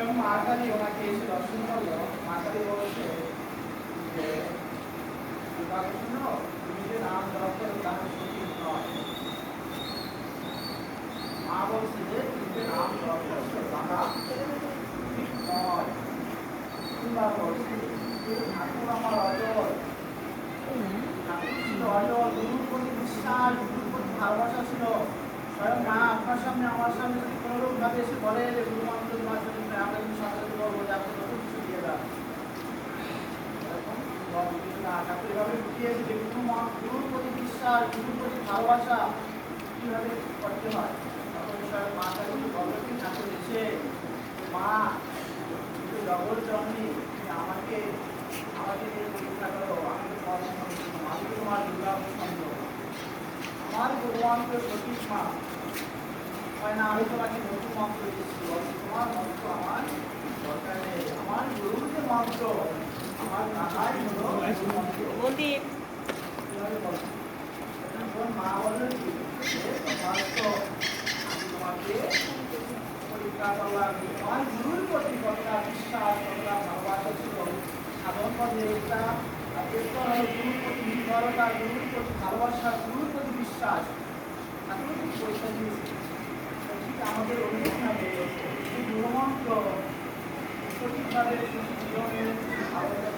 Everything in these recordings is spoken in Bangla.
স্বয়ং মা ওনাকে এসে দর্শন করল। মা কালী যে দুর্গাকৃষ্ণ তুমি যে নাম জপ করো তাহলে সঠিক নয়। মা বলছে যে তুমি যে নাম জপ করছ তাহা ঠিক নয়। কিংবা বলছে যে ঠাকুর আমার অজয় ঠাকুর ছিল অজয় গুরুর প্রতি বিশ্বাস গুরুর প্রতি ভালোবাসা ছিল। স্বয়ং মা আপনার সামনে, আমার সামনে যদি এসে বলে যে গুরু যে আপনি নতুন কিছু দিয়ে দাও। ঠাকুর এভাবে মন- গুরুর প্রতি বিশ্বাস, গুরুর প্রতি ভালোবাসা কীভাবে করতে হয়? তখন স্বয়ং মা কালী বলো কি? ঠাকুর এসে মা জগৎ জননী আমাকে আমাকে পরীক্ষা করো, আমি তোমার তোমার দুর্গা আমার ভগবানকে সঠিক মা হয় না আমি তোমাকে নতুন মন্ত্র দিচ্ছি। তোমার মন্ত্র আমার দরকার নেই। আমার গুরুর যে মন্ত্র আমার দাদাই হলো? তখন মা আমি তোমাকে পরীক্ষা করলাম। তোমার গুরুর প্রতি কতটা বিশ্বাস কতটা ভালোবাসা ছিল? সাধন এটা হলো গুরুর প্রতি নির্ভরতা গুরুর প্রতি ভালোবাসা গুরুর প্রতি বিশ্বাস। কিন্তু পরীক্ষা দিয়েছে আমাদের এই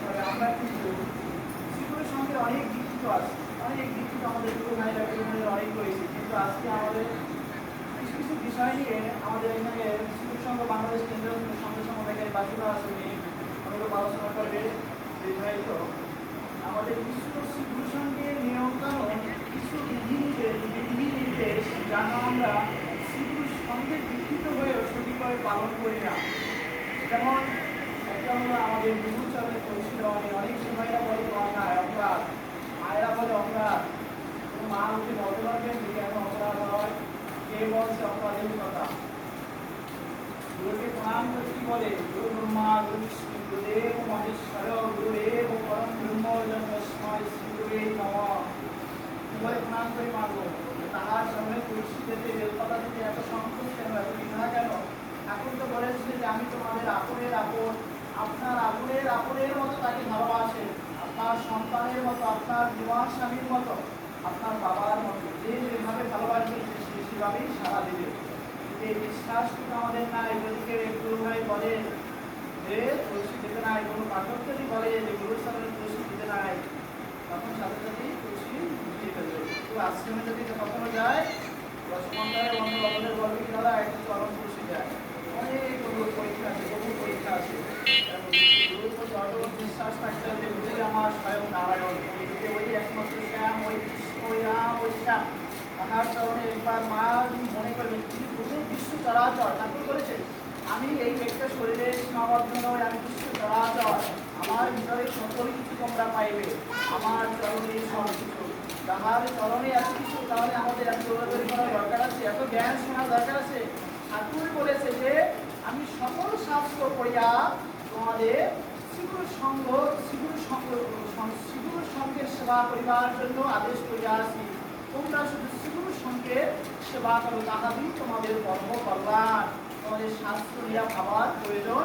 করে আমরা কিন্তু সেগুলোর সঙ্গে অনেক দীক্ষিত আছে অনেক দীক্ষিত আমাদের ভাইরা গুরু অনেক রয়েছে কিন্তু আজকে আমাদের কিছু কিছু বিষয় নিয়ে আমাদের এখানে শিশু সংঘ বাংলাদেশ সংঘ সমবায়ের বাসুরা আছে উনি আমাদের আলোচনা করবে নির্ধারিত আমাদের বিশ্ব শিশু নিয়ন্ত্রণ কানুন কিছু বিধি নির্দেশ বিধি নির্দেশ যারা আমরা শিশু সঙ্গে বিকৃত হয়েও সঠিকভাবে পালন করি না। যেমন একটা হলো আমাদের বিভূচরের পরিশীলনে অনেক সময়রা বলে অন্যায় অপরাধ মায়েরা বলে অপরাধ কোনো মা উঠে বলতে পারবেন যে কেন অপরাধ হয় কে বলছে অপরাধের কথা গুরুকে বলে ব্রহ্মা গুরুদেব ঠাকুর তো বলেছে যে আমি তোমাদের আপনের আপন আপনার আপনের আপনের মতো তাকে ভালোবাসে আপনার সন্তানের মতো আপনার বিবাহ স্বামীর মতো আপনার বাবার মতো যে যেভাবে ভালোবাসবে, সে সেভাবেই সারা দেবে। এই বিশ্বাস কিন্তু আমাদের নাই? যদি কেউ একটু ভাই বলে যে তুলসী দিতে নাই। কোনো পাঠক যদি বলে যে গুরুর সামনে তুলসী দিতে নাই, তখন সাথে সাথেই তুলসী দিয়ে ফেলবে। তো আশ্রমে যদি কখনো যায় রসমন্দারে অন্য লবণের বলবে দাদা একটু চরম তুলসী যায়। অনেক পরীক্ষা আছে, বহু পরীক্ষা আছে। গুরুর প্রতি বিশ্বাস থাকতে হবে বুঝে আমার স্বয়ং নারায়ণ। ওই একমাত্র শ্যাম, ওই কৃষ্ণ, ওই রাম, ওই শ্যাম। তাহার চরণে একবার মা মনে করবেন তিনি প্রচুর বিশ্ব চরাচর ঠাকুর করেছে, আমি এই একটা শরীরের সীমাবদ্ধ নয় আমি বিশ্ব চরাচর আমার ভিতরে সকল কিছু তোমরা পাইবে, আমার চরণে সব কিছু। তাহার চরণে এত কিছু, তাহলে আমাদের এত দৌড়াদৌড়ি করার দরকার আছে, এত জ্ঞান শোনার দরকার আছে। ঠাকুর বলেছে যে, আমি সকল শাস্ত্র পড়িয়া তোমাদের শিগুর সঙ্গ শিগুর সঙ্গ শিগুর সঙ্গের সেবা করিবার জন্য আদেশ করিয়া আসি। তোমরা শুধু শিগুর সঙ্গের সেবা করো তাহাতেই তোমাদের কর্ম কল্যাণ তোমাদের শাস্ত্র নিয়ে ভাবার প্রয়োজন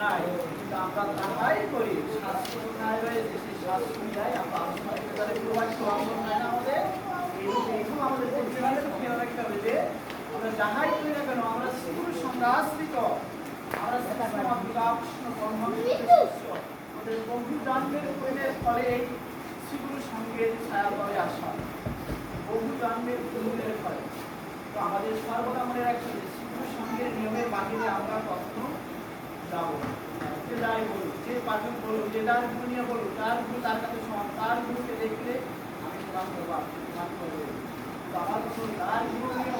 নাই কিন্তু আমরা তাহাই করি শাস্ত্র কোথায় রয়েছে সেই শাস্ত্র নিয়ে আমরা আলোচনা প্রবাহিত বান্ধব নাই আমাদের খেয়াল রাখতে হবে করি না কেন আমরা সঙ্গে আমরা। আমাদের সঙ্গের ছায়া তলে আসা বহু জন্মের পুণ্যের ফলে তো আমাদের সর্বদা মনে রাখতে হবে শিগুর সঙ্গের নিয়মের বাহিরে আমরা কখনো যাব। যে যাই বলুক, যে পাঠক বলুক, যে যার গুরু নিয়ে বলুক, তার গুরু তার কাছে সমান, তার গুরুকে দেখলে আমি প্রণাম করব আপনি প্রণাম করবেন তো আমার তার গুরু নিয়ে